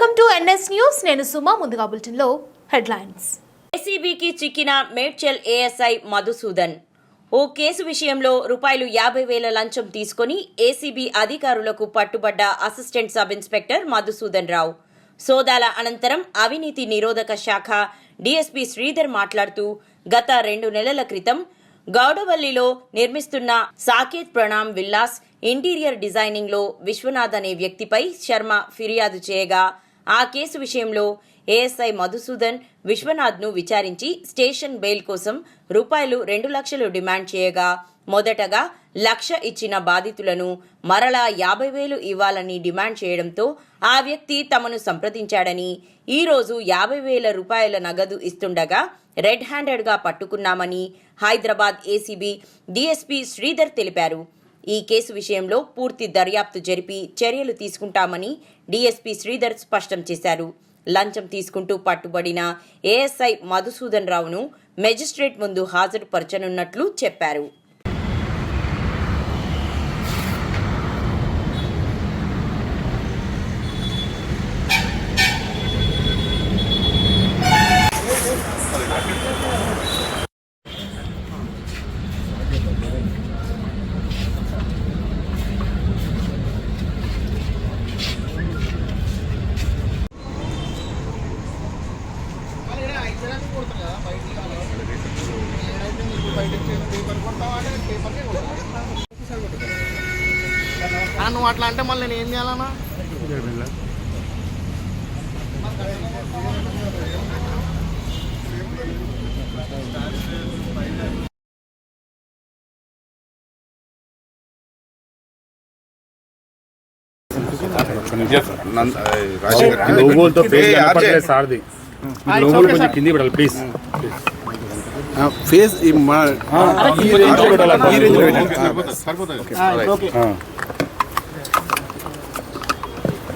Welcome to NS news. నేను సుమా ముందుగా బులెటిన్లో హెడ్లైన్స్. ఏసీబీకి చిక్కిన మేడ్చల్ ఏఎస్ఐ మధుసూదన్. ఓ కేసు విషయంలో రూపాయలు యాభై వేల లంచం తీసుకుని ఏసీబీ అధికారులకు పట్టుబడ్డ assistant sub inspector Madhusudan Rao. సోదాల అనంతరం అవినీతి నిరోధక శాఖ డీఎస్పీ శ్రీధర్ మాట్లాడుతూ గత రెండు నెలల క్రితం గౌడవల్లిలో నిర్మిస్తున్న సాకేత్ ప్రణామ్ విల్లాస్ ఇంటీరియర్ డిజైనింగ్లో విశ్వనాథ్ అనే వ్యక్తిపై శర్మ ఫిర్యాదు చేయగా ఆ కేసు విషయంలో ఏఎస్ఐ మధుసూదన్ విశ్వనాథ్ను విచారించి స్టేషన్ బెయిల్ కోసం రూపాయలు రెండు లక్షలు డిమాండ్ చేయగా మొదటగా లక్ష ఇచ్చిన బాధితులను మరలా యాభై వేలు ఇవ్వాలని డిమాండ్ చేయడంతో ఆ వ్యక్తి తమను సంప్రదించాడని ఈ రోజు యాభై వేల రూపాయల నగదు ఇస్తుండగా రెడ్ హ్యాండెడ్గా పట్టుకున్నామని హైదరాబాద్ ఏసీబీ డీఎస్పీ శ్రీధర్ తెలిపారు. ఈ కేసు విషయంలో పూర్తి దర్యాప్తు జరిపి చర్యలు తీసుకుంటామని డీఎస్పీ శ్రీధర్ స్పష్టం చేశారు. లంచం తీసుకుంటూ పట్టుబడిన ఏఎస్ఐ మధుసూదన్ రావును మెజిస్ట్రేట్ ముందు హాజరుపరచనున్నట్లు చెప్పారు. నువ్వు అట్లా అంటే మళ్ళీ నేను ఏం చేయాలన్నా? కనపడలేదు సార్ది. కింది ప్లీజ్. ఫేస్ ఈ మా- ఈ రేంజ్లో పెట్టాలి? ఈ రేంజ్లో పెట్టండి. ఆ.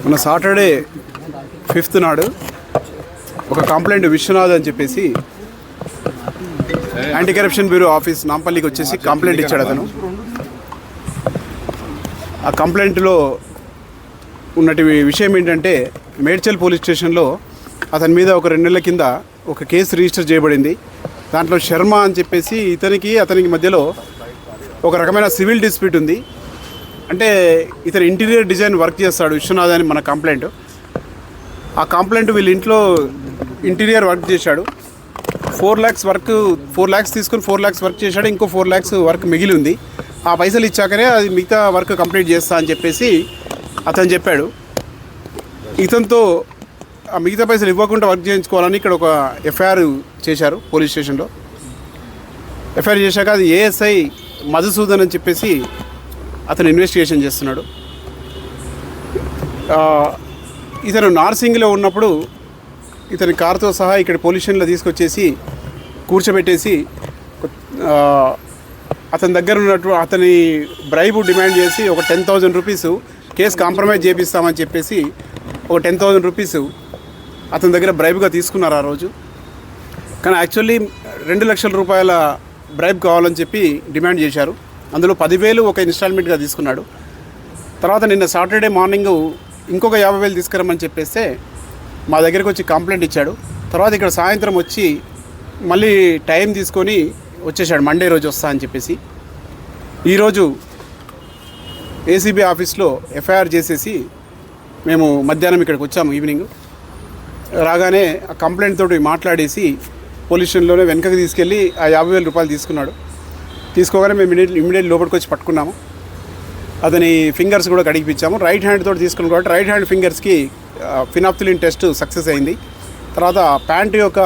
మన సాటర్డే ఫిఫ్త్ నాడు ఒక కంప్లైంట్ విశ్వనాథ్ అని చెప్పేసి యాంటీ కరప్షన్ బ్యూరో ఆఫీస్ నాంపల్లికి వచ్చేసి కంప్లైంట్ ఇచ్చాడు అతను. ఆ కంప్లైంట్లో ఉన్నటి విషయం ఏంటంటే మేడ్చల్ పోలీస్ స్టేషన్లో అతని మీద ఒక రెండు నెలల కింద ఒక కేసు రిజిస్టర్ చేయబడింది. దాంట్లో శర్మ అని చెప్పేసి ఇతనికి అతనికి మధ్యలో ఒక రకమైన సివిల్ డిస్ప్యూట్ ఉంది. అంటే ఇతను ఇంటీరియర్ డిజైన్ వర్క్ చేస్తాడు విశ్వనాథ్ అని మన కంప్లైంట్. ఆ కంప్లైంట్ వీళ్ళ ఇంట్లో ఇంటీరియర్ వర్క్ చేశాడు. Four lakhs work four lakhs తీసుకుని ఫోర్ ల్యాక్స్ వర్క్ చేశాడు. ఇంకో ఫోర్ ల్యాక్స్ వర్క్ మిగిలి ఉంది. ఆ పైసలు ఇచ్చాకనే అది మిగతా వర్క్ కంప్లీట్ చేస్తా అని చెప్పేసి అతను చెప్పాడు. ఇతనితో ఆ మిగతా పైసలు ఇవ్వకుండా వర్క్ చేయించుకోవాలని ఇక్కడ ఒక ఎఫ్ఐఆర్ చేశారు పోలీస్ స్టేషన్లో. ఎఫ్ఐఆర్ చేశాక అది ఏఎస్ఐ మధుసూదన్ అని చెప్పేసి అతను ఇన్వెస్టిగేషన్ చేస్తున్నాడు. ఇతను నార్సింగ్లో ఉన్నప్పుడు ఇతని కారుతో సహా ఇక్కడ పోలీస్ స్టేషన్లో తీసుకొచ్చేసి కూర్చోబెట్టేసి అతని దగ్గర ఉన్నట్టు అతని బ్రైబు డిమాండ్ చేసి ఒక ten thousand rupees case compromise చేపిస్తామని చెప్పేసి ఒక టెన్ థౌజండ్ రూపీస్ అతని దగ్గర బ్రైబ్గా తీసుకున్నారు ఆ రోజు. కానీ యాక్చువల్లీ రెండు లక్షల రూపాయల బ్రైబ్ కావాలని చెప్పి డిమాండ్ చేశారు. అందులో పదివేలు ఒక ఇన్స్టాల్మెంట్గా తీసుకున్నాడు. తర్వాత నిన్న సాటర్డే మార్నింగ్ ఇంకొక యాభై వేలు తీసుకురమ్మని చెప్పేస్తే మా దగ్గరికి వచ్చి కంప్లైంట్ ఇచ్చాడు. తర్వాత ఇక్కడ సాయంత్రం వచ్చి మళ్ళీ టైం తీసుకొని వచ్చేసాడు మండే రోజు వస్తా అని చెప్పేసి. ఈరోజు ఏసీబీ ఆఫీస్లో ఎఫ్ఐఆర్ చేసేసి మేము మధ్యాహ్నం ఇక్కడికి వచ్చాము ఈవినింగ్. రాగానే ఆ కంప్లైంట్ తోటి మాట్లాడేసి పోలీస్ స్టేషన్లోనే వెనకకి తీసుకెళ్ళి ఆ యాభై వేల రూపాయలు తీసుకున్నాడు. తీసుకోగానే మేము ఇమీడియట్ ఇమీడియట్ లోపలికి వచ్చి పట్టుకున్నాము. అతని ఫింగర్స్ కూడా కడిగిపించాము రైట్ హ్యాండ్ తోటి తీసుకున్నాం కాబట్టి రైట్ హ్యాండ్ ఫింగర్స్కి ఫినాప్తులిన్ టెస్ట్ సక్సెస్ అయింది. తర్వాత ప్యాంటు యొక్క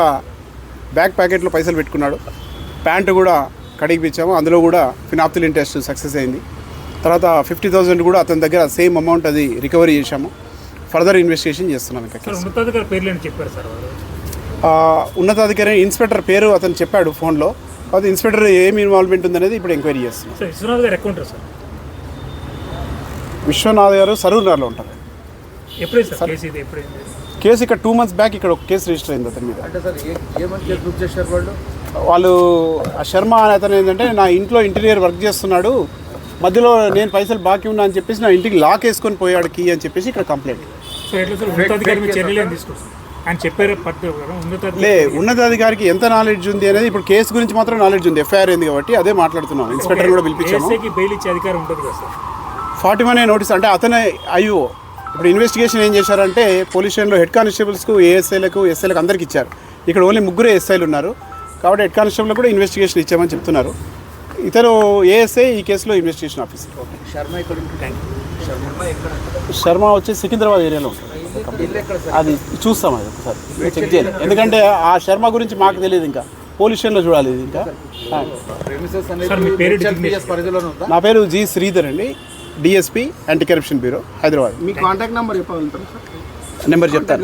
బ్యాక్ ప్యాకెట్లో పైసలు పెట్టుకున్నాడు. ప్యాంటు కూడా కడిగిపించాము అందులో కూడా ఫినాప్తులిన్ టెస్ట్ సక్సెస్ అయింది. తర్వాత ఫిఫ్టీ థౌజండ్ కూడా అతని దగ్గర సేమ్ అమౌంట్ అది రికవరీ చేశాము. ఫర్దర్ ఇన్వెస్టిగేషన్ చేస్తున్నాం ఇంకా ఉన్నతాధికారి పేర్లు అని చెప్పారు సార్ ఉన్నతాధికారి ఇన్స్పెక్టర్ పేరు అతను చెప్పాడు ఫోన్లో. అది ఇన్స్పెక్టర్ ఏం ఇన్వాల్వ్మెంట్ ఉందనేది ఇప్పుడు ఎంక్వైరీ చేస్తున్నాం. సార్ విశ్వనాథ్ గారు ఎక్కువ ఉంటారు సార్? విశ్వనాథ్ గారు సరూర్నగర్లో ఉంటారు. సార్ కేసు ఇది ఎప్పుడైంది? కేసు ఇక్కడ టూ మంత్స్ బ్యాక్ ఇక్కడ ఒక కేసు రిజిస్టర్ అయింది అతని మీద. అంటే సార్ ఏమని కేసు బుక్ చేశారు వాళ్ళు? వాళ్ళు ఆ శర్మ అనే అతను ఏంటంటే నా ఇంట్లో ఇంటీరియర్ వర్క్ చేస్తున్నాడు మధ్యలో నేను పైసలు బాకీ ఉన్నా అని చెప్పేసి నా ఇంటికి లాక్ వేసుకొని పోయాడు కీ అని చెప్పేసి ఇక్కడ కంప్లైంట్ సార్ ఎట్లా సార్? ఉన్నతాధికారి మీద చర్యలు ఏం తీసుకుంటారు ఆయన చెప్పారు? పట్టు లే ఉన్నతాధికారి ఉన్నతాధికారికి ఎంత నాలెడ్జ్ ఉంది అనేది ఇప్పుడు కేసు గురించి మాత్రం నాలెడ్జ్ ఉంది. ఎఫ్ఐఆర్ అయింది కాబట్టి అదే మాట్లాడుతున్నాం. ఇన్స్పెక్టర్ కూడా పిలిపించాము. ఏఎస్ఐకి బెయిల్ ఇచ్చే అధికారం ఉంటుంది కదా సార్? ఫార్టీ వన్ నోటీస్ అంటే అతనే అయ్యో ఇప్పుడు ఇన్వెస్టిగేషన్ ఏం చేశారంటే పోలీస్ స్టేషన్లో హెడ్ కానిస్టేబుల్స్కు ఏఎస్ఐలకు ఎస్ఐలకు అందరికి ఇచ్చారు. ఇక్కడ ఓన్లీ ముగ్గురు ఎస్ఐలు ఉన్నారు. కాబట్టి హెడ్ కానిస్టేబుల్ కూడా ఇన్వెస్టిగేషన్ ఇచ్చామని చెప్తున్నారు. ఇతను ఏఎస్ఐ ఈ కేసులో ఇన్వెస్టిగేషన్ ఆఫీసర్ శర్మ వచ్చి సికింద్రాబాద్ ఏరియాలో ఉంటుంది. అది చూస్తాం అది ఒకసారి. చెక్ చేయాలి. ఎందుకంటే ఆ శర్మ గురించి మాకు తెలియదు ఇంకా. పోలీస్ స్టేషన్లో చూడాలి ఇది ఇంకా. నా పేరు జి శ్రీధర్ అండి. DSP anti corruption bureau Hyderabad మీ కాంటాక్ట్ నెంబర్ చెప్పగలుగుతారా సార్ నెంబర్ చెప్తాను.